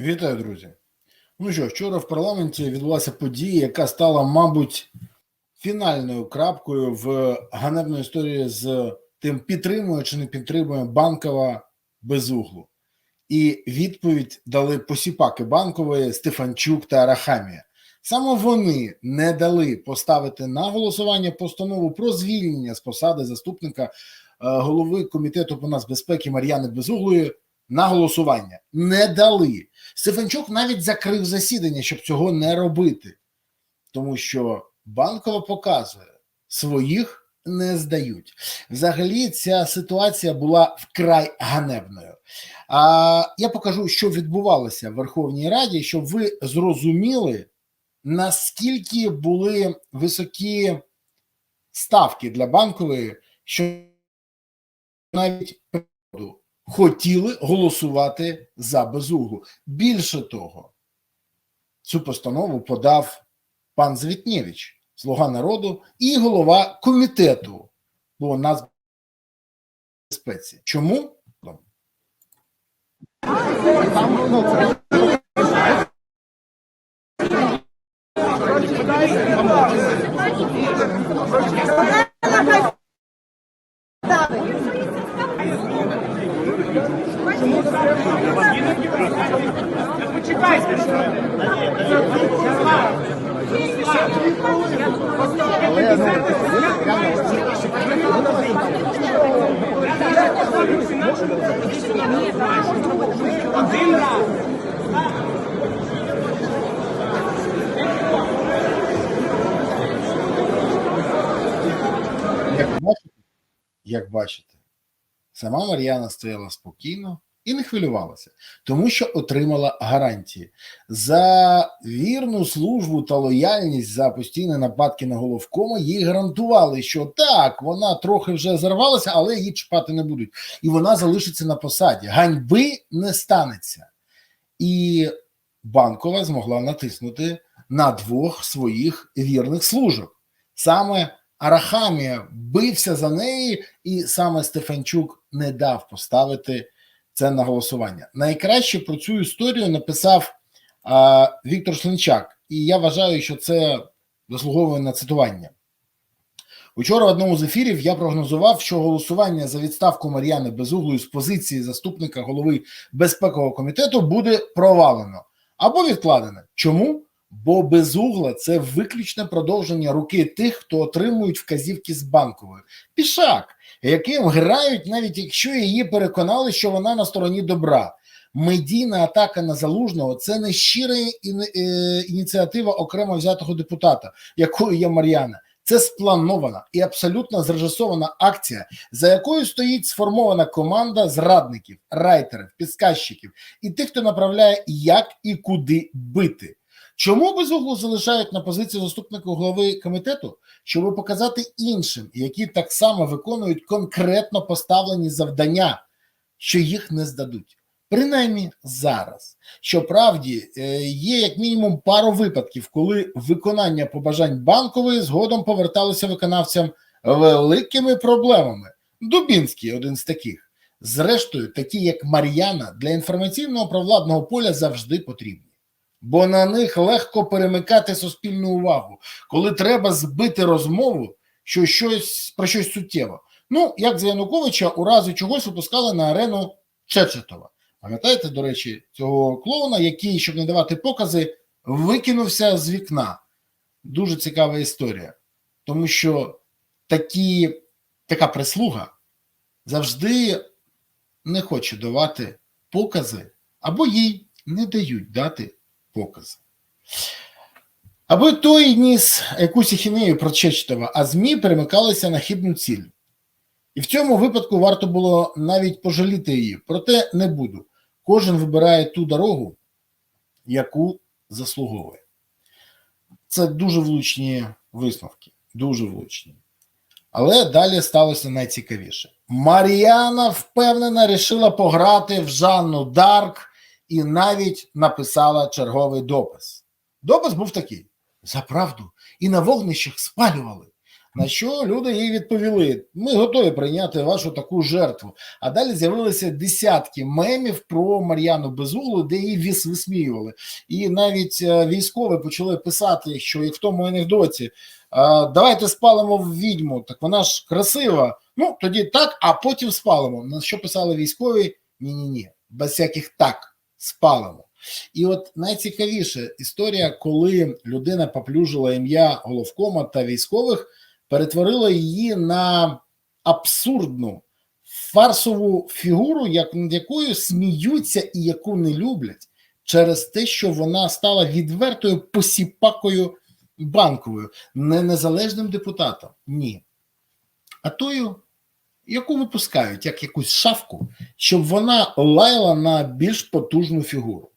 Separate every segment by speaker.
Speaker 1: Вітаю, друзі. Ну що, вчора в парламенті відбулася подія, яка стала, мабуть, фінальною крапкою в ганебної історії з тим, підтримує чи не підтримує банкова безуглу. І відповідь дали посіпаки банкової Стефанчук та Арахамія. Саме вони не дали поставити на голосування постанову про звільнення з посади заступника е, голови комітету по нацбезпеки Мар'яни Безуглої на голосування. Не дали. Стефанчук навіть закрив засідання, щоб цього не робити, тому що банкова показує своїх не здають. Взагалі, ця ситуація була вкрай ганебною. А я покажу, що відбувалося в Верховній Раді, щоб ви зрозуміли, наскільки були високі ставки для банкової, що навіть хотіли голосувати за безуглу. Більше того, цю постанову подав пан Звітнєвич, слуга народу, і голова комітету по нацбезпеці. Чому? Як бачите, як бачите, сама Мар'яна стояла спокійно і не хвилювалася, тому що отримала гарантії за вірну службу та лояльність за постійні нападки на головкома. Їй гарантували, що так, вона трохи вже зарвалася, але її чіпати не будуть, і вона залишиться на посаді. Ганьби не станеться. І банкова змогла натиснути на двох своїх вірних служок. Саме Арахамія бився за неї, і саме Стефанчук не дав поставити це на голосування. Найкраще про цю історію написав а, Віктор Слинчак, і я вважаю, що це заслуговує на цитування. Учора в одному з ефірів я прогнозував, що голосування за відставку Мар'яни Безуглої з позиції заступника голови безпекового комітету буде провалено або відкладено. Чому? Бо безугла це виключне продовження руки тих, хто отримують вказівки з банкової. Пішак, яким грають, навіть якщо її переконали, що вона на стороні добра. Медійна атака на залужного це не щира е, ініціатива окремо взятого депутата, якою є Мар'яна. Це спланована і абсолютно зрежисована акція, за якою стоїть сформована команда зрадників, райтерів, підсказчиків і тих, хто направляє, як і куди бити. Чому безуглу залишають на позиції заступника голови комітету? Щоб показати іншим, які так само виконують конкретно поставлені завдання, що їх не здадуть. Принаймні зараз. Щоправді, е, є як мінімум пару випадків, коли виконання побажань банкової згодом поверталося виконавцям великими проблемами. Дубінський один з таких. Зрештою, такі як Мар'яна для інформаційного провладного поля завжди потрібні бо на них легко перемикати суспільну увагу, коли треба збити розмову, що щось про щось суттєве. Ну, як з Януковича у разі чогось випускали на арену Чечетова. Пам'ятаєте, до речі, цього клоуна, який, щоб не давати покази, викинувся з вікна. Дуже цікава історія, тому що такі, така прислуга завжди не хоче давати покази, або їй не дають дати покази. Аби той ніс якусь ахінею про Чечетова, а ЗМІ перемикалися на хибну ціль. І в цьому випадку варто було навіть пожаліти її, проте не буду. Кожен вибирає ту дорогу, яку заслуговує. Це дуже влучні висновки, дуже влучні. Але далі сталося найцікавіше. Мар'яна впевнена рішила пограти в Жанну Дарк і навіть написала черговий допис. Допис був такий: за правду і на вогнищах спалювали, На що люди їй відповіли: ми готові прийняти вашу таку жертву. А далі з'явилися десятки мемів про Мар'яну Безуглу, де її віс висміювали. І навіть е, військові почали писати, що як в тому анекдоті, давайте спалимо в відьму, так вона ж красива. Ну тоді так, а потім спалимо. На що писали військові? Ні, ні, ні, без всяких так спалимо. І от найцікавіше історія, коли людина поплюжила ім'я головкома та військових, перетворила її на абсурдну фарсову фігуру, як над якою сміються і яку не люблять, через те, що вона стала відвертою посіпакою банковою, не незалежним депутатом. Ні. А тою, яку випускають, як якусь шавку, щоб вона лаяла на більш потужну фігуру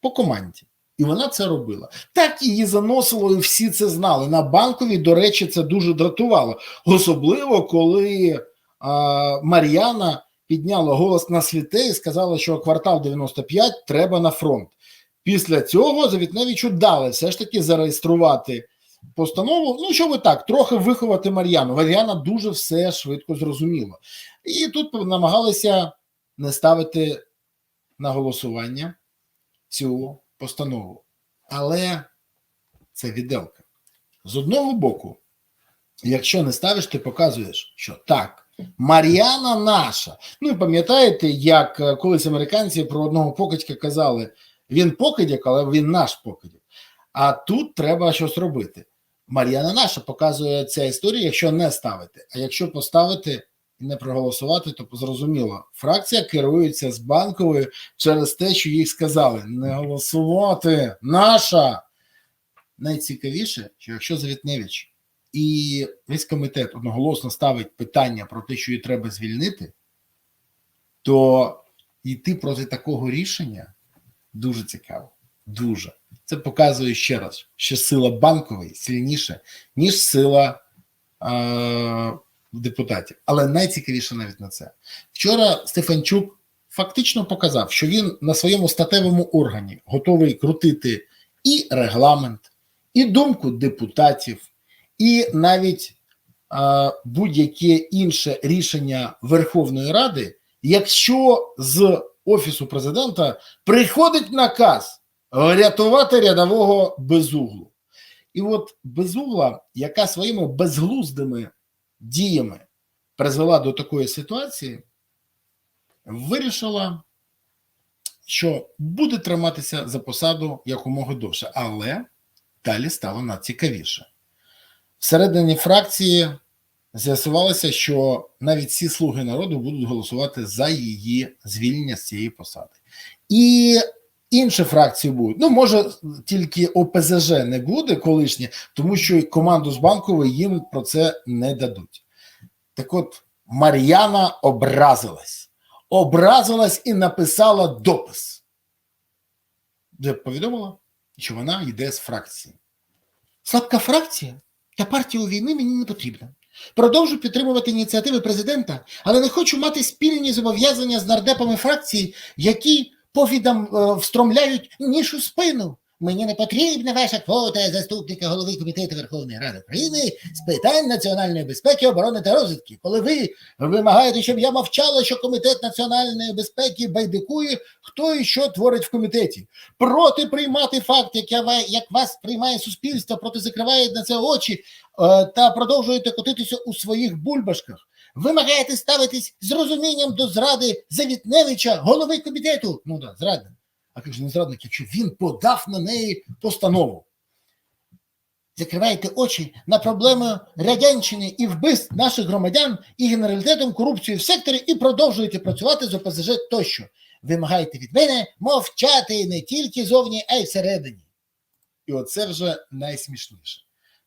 Speaker 1: по команді. І вона це робила. Так її заносило, і всі це знали. На банковій, до речі, це дуже дратувало. Особливо, коли а, Мар'яна підняла голос на сліте і сказала, що квартал 95 треба на фронт. Після цього Завітневичу дали все ж таки зареєструвати постанову. Ну, що ви так, трохи виховати Мар'яну. Мар'яна дуже все швидко зрозуміла. І тут намагалися не ставити на голосування цю постанову. Але це відделка. З одного боку, якщо не ставиш, ти показуєш, що так, Мар'яна наша. Ну і пам'ятаєте, як е, колись американці про одного покидька казали: він покидьок, але він наш покидьок. А тут треба щось робити. Мар'яна наша показує ця історія, якщо не ставити. А якщо поставити і не проголосувати, то зрозуміло, фракція керується з банковою через те, що їх сказали не голосувати. Наша найцікавіше, що якщо Завітневич і весь комітет одноголосно ставить питання про те, що її треба звільнити, то йти проти такого рішення дуже цікаво. Дуже це показує ще раз, що сила банкової сильніша, ніж сила е- депутатів. Але найцікавіше навіть на це. Вчора Стефанчук фактично показав, що він на своєму статевому органі готовий крутити і регламент, і думку депутатів, і навіть е- будь-яке інше рішення Верховної Ради, якщо з офісу президента приходить наказ рятувати рядового безуглу. І от безугла, яка своїми безглуздими діями призвела до такої ситуації, вирішила, що буде триматися за посаду якомога довше, але далі стало надцікавіше. Всередині фракції з'ясувалося, що навіть всі слуги народу будуть голосувати за її звільнення з цієї посади. І інші фракції будуть. Ну, може, тільки ОПЗЖ не буде колишнє, тому що команду з банкової їм про це не дадуть. Так от, Мар'яна образилась. Образилась і написала допис, де повідомила, що вона йде з фракції. Слабка фракція та партія у війни мені не потрібна. Продовжу підтримувати ініціативи президента, але не хочу мати спільні зобов'язання з нардепами фракції, які повідом е, встромляють ніж у спину. Мені не потрібна ваша квота заступника голови комітету Верховної Ради України з питань національної безпеки, оборони та розвідки. Коли ви вимагаєте, щоб я мовчала, що комітет національної безпеки байдикує, хто і що творить в комітеті, проти приймати факт, як, я, як вас приймає суспільство, проти закриває на це очі е, та продовжуєте котитися у своїх бульбашках. Вимагаєте ставитись з розумінням до зради Завітневича, голови комітету. Ну так, зрадник. А як же не зрадник, якщо він подав на неї постанову? Закриваєте очі на проблеми радянщини і вбивств наших громадян і генералітетом корупції в секторі і продовжуєте працювати з ОПЗЖ тощо. Вимагаєте від мене мовчати не тільки зовні, а й всередині. І оце вже найсмішніше.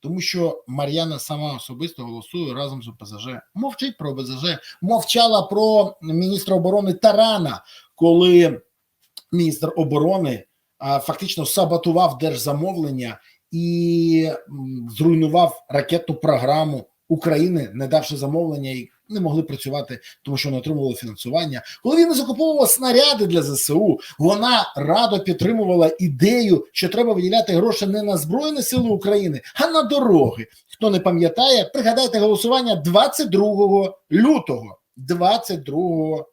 Speaker 1: Тому що Мар'яна сама особисто голосує разом з ОПЗЖ. Мовчить про ОПЗЖ, мовчала про міністра оборони Тарана, коли міністр оборони фактично саботував держзамовлення і зруйнував ракетну програму України, не давши замовлення і не могли працювати, тому що не отримували фінансування. Коли він закуповував снаряди для ЗСУ, вона радо підтримувала ідею, що треба виділяти гроші не на Збройні Сили України, а на дороги. Хто не пам'ятає, пригадайте голосування 22 лютого 22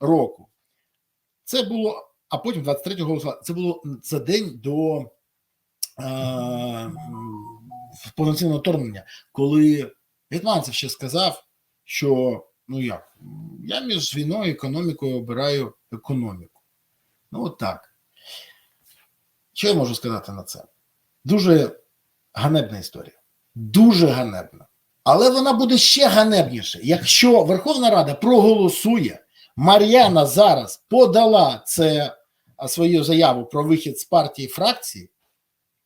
Speaker 1: року. Це було, а потім 23 голосування. Це було за день до е, повноцінного вторгнення, коли Гетманцев ще сказав, що ну як, я між війною і економікою обираю економіку. Ну, от так. Що я можу сказати на це? Дуже ганебна історія. Дуже ганебна. Але вона буде ще ганебніше, якщо Верховна Рада проголосує, Мар'яна зараз подала це свою заяву про вихід з партії фракції,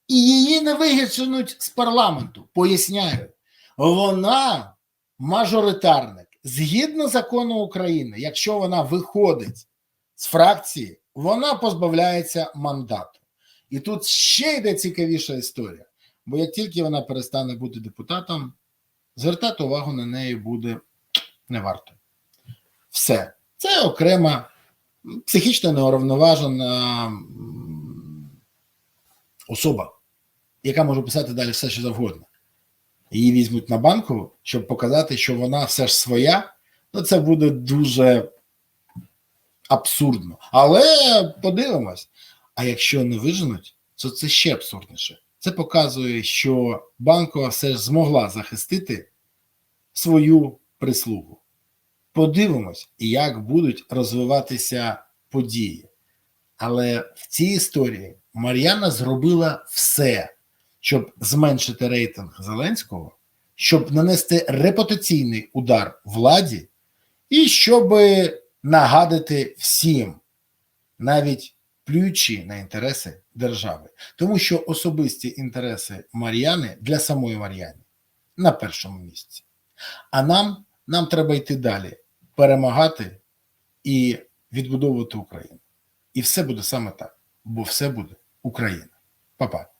Speaker 1: і її не вигіднуть з парламенту. Поясняю, вона мажоритарник. Згідно закону України, якщо вона виходить з фракції, вона позбавляється мандату. І тут ще йде цікавіша історія. Бо як тільки вона перестане бути депутатом, звертати увагу на неї буде не варто. Все. Це окрема психічно неуравноважена особа, яка може писати далі все, що завгодно. Її візьмуть на банку, щоб показати, що вона все ж своя, ну це буде дуже абсурдно. Але подивимось. А якщо не виженуть, то це ще абсурдніше. Це показує, що банкова все ж змогла захистити свою прислугу. Подивимось, як будуть розвиватися події. Але в цій історії Мар'яна зробила все, щоб зменшити рейтинг Зеленського, щоб нанести репутаційний удар владі, і щоб нагадати всім, навіть плюючи на інтереси держави, тому що особисті інтереси Мар'яни для самої Мар'яни на першому місці. А нам, нам треба йти далі, перемагати і відбудовувати Україну. І все буде саме так, бо все буде Україна. Па-па.